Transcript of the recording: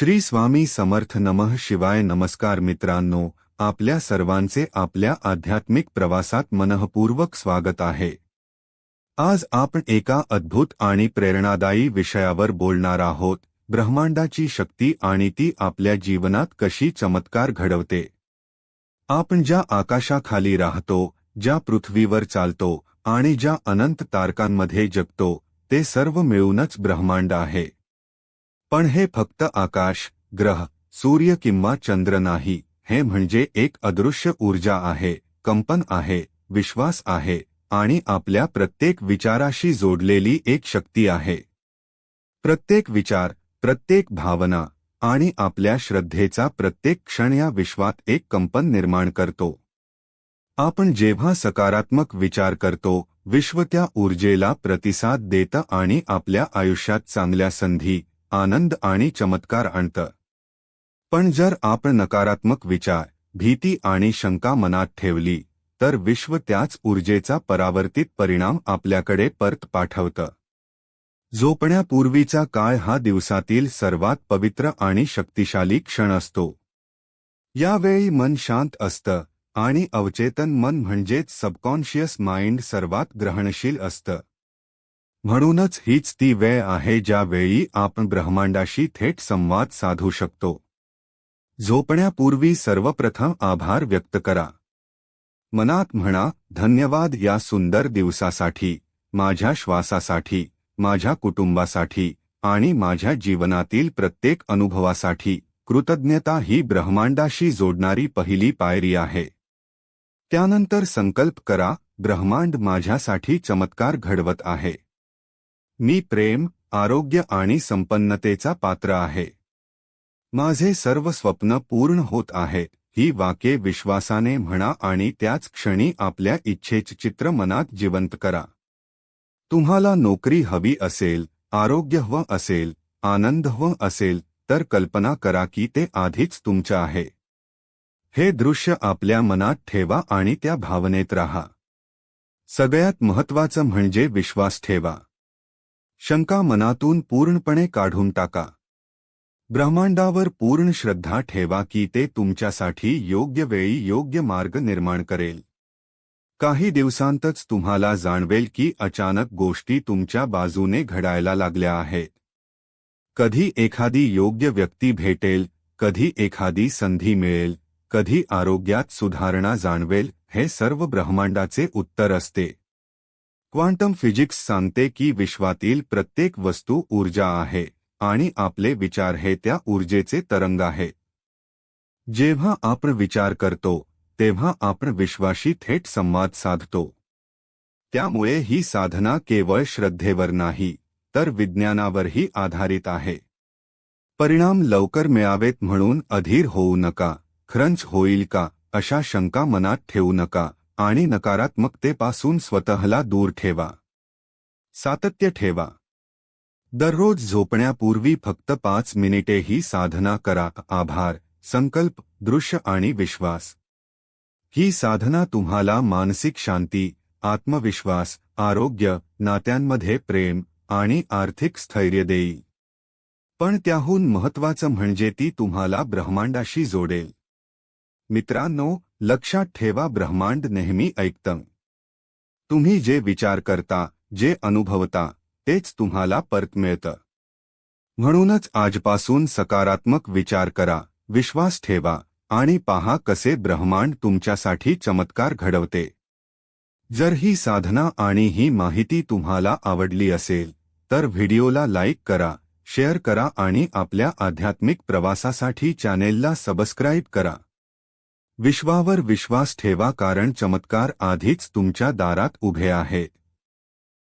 श्री स्वामी समर्थ नमः शिवाय नमस्कार मित्रांनो आपल्या सर्वांचे आपल्या आध्यात्मिक प्रवासात मनःपूर्वक स्वागत आहे. आज आपण एका अद्भुत आणि प्रेरणादायी विषयावर बोलणार आहोत ब्रह्मांडाची शक्ती आणि ती आपल्या जीवनात कशी चमत्कार घडवते. आपण ज्या आकाशाखाली राहतो ज्या पृथ्वीवर चालतो आणि ज्या अनंत तारकांमध्ये जगतो ते सर्व मिळूनच ब्रह्मांड आहे. पण हे फक्त आकाश ग्रह सूर्य किंवा चंद्र नाही हे म्हणजे एक अदृश्य ऊर्जा आहे कंपन आहे विश्वास आहे आणि आपल्या प्रत्येक विचाराशी जोडलेली एक शक्ती आहे. प्रत्येक विचार प्रत्येक भावना आणि आपल्या श्रद्धेचा प्रत्येक क्षण या विश्वात एक कंपन निर्माण करतो. आपण जेव्हा सकारात्मक विचार करतो विश्व त्या ऊर्जेला प्रतिसाद देतं आणि आपल्या आयुष्यात चांगल्या संधी आनंद आणि चमत्कार आणतं. पण जर आपण नकारात्मक विचार भीती आणि शंका मनात ठेवली तर विश्व त्याच ऊर्जेचा परावर्तित परिणाम आपल्याकडे परत पाठवतं. झोपण्यापूर्वीचा काळ हा दिवसातील सर्वात पवित्र आणि शक्तिशाली क्षण असतो. यावेळी मन शांत असतं आणि अवचेतन मन म्हणजेच सबकॉन्शियस माइंड सर्वात ग्रहणशील असतं. म्हणूनच हीच ती वेळ आहे ज्यावेळी आपण ब्रह्मांडाशी थेट संवाद साधू शकतो. झोपण्यापूर्वी सर्वप्रथम आभार व्यक्त करा. मनात म्हणा धन्यवाद या सुंदर दिवसासाठी माझ्या श्वासासाठी माझ्या कुटुंबासाठी आणि माझ्या जीवनातील प्रत्येक अनुभवासाठी कृतज्ञता ही ब्रह्मांडाशी जोडणारी पहिली पायरी आहे. त्यानंतर संकल्प करा ब्रह्मांड माझ्यासाठी चमत्कार घडवत आहे. मी प्रेम आरोग्य आणि संपन्नतेचा पात्र आहे. माझे सर्व स्वप्न पूर्ण होत आहे ही वाक्ये विश्वासाने म्हणा आणि त्याच क्षणी आपल्या इच्छेचे चित्र मनात जिवंत करा. तुम्हाला नोकरी हवी असेल आरोग्य हवं असेल आनंद हवं असेल तर कल्पना करा की ते आधीच तुमचं आहे. हे दृश्य आपल्या मनात ठेवा आणि त्या भावनेत राहा. सगळ्यात महत्वाचं म्हणजे विश्वास ठेवा. शंका मनातून पूर्णपणे काढून टाका. ब्रह्मांडावर पूर्ण श्रद्धा ठेवा की ते तुमच्यासाठी योग्य वेळी योग्य मार्ग निर्माण करेल. काही दिवसांतच तुम्हाला जाणवेल की अचानक गोष्टी तुमच्या बाजूने घडायला लागल्या आहेत. कधी एखादी योग्य व्यक्ती भेटेल, कधी एखादी संधी मिळेल, कधी आरोग्यात सुधारणा जाणवेल, हे सर्व ब्रह्मांडाचे उत्तर असते. क्वांटम फिजिक्स सांगते की विश्वातील प्रत्येक वस्तू ऊर्जा आहे आणि आपले विचार हे त्या ऊर्जेचे तरंग आहे. जेव्हा आपण विचार करतो तेव्हा आपण विश्वाशी थेट संवाद साधतो. त्यामुळे ही साधना केवळ श्रद्धेवर नाही तर विज्ञानावरही आधारित आहे. परिणाम लवकर मिळावेत म्हणून अधीर होऊ नका ख्रंच होईल का अशा शंका मनात ठेवू नका. आणि नकारात्मकतेपासून स्वतःला दूर ठेवा. सातत्य ठेवा. दररोज झोपण्यापूर्वी फक्त पाच मिनिटे ही साधना करा. आभार संकल्प दृश्य आणि विश्वास. ही साधना तुम्हाला मानसिक शांती आत्मविश्वास आरोग्य नात्यांमध्ये प्रेम आणि आर्थिक स्थैर्य देईल. पण त्याहून महत्वाचं म्हणजे ती तुम्हाला ब्रह्मांडाशी जोडेल. मित्रांनो लक्षात ठेवा ब्रह्मांड नेहमी ऐकतं. तुम्ही जे विचार करता जे अनुभवता तेच तुम्हाला परत मिळतं. म्हणूनच आजपासून सकारात्मक विचार करा विश्वास ठेवा आणि पहा कसे ब्रह्मांड तुमच्यासाठी चमत्कार घडवते. जर ही साधना आणि ही माहिती तुम्हाला आवडली असेल तर व्हिडिओला लाईक करा शेअर करा आणि आपल्या आध्यात्मिक प्रवासासाठी चॅनेलला सबस्क्राईब करा. विश्वावर विश्वास ठेवा कारण चमत्कार आधीच तुमच्या दारात उभे आहेत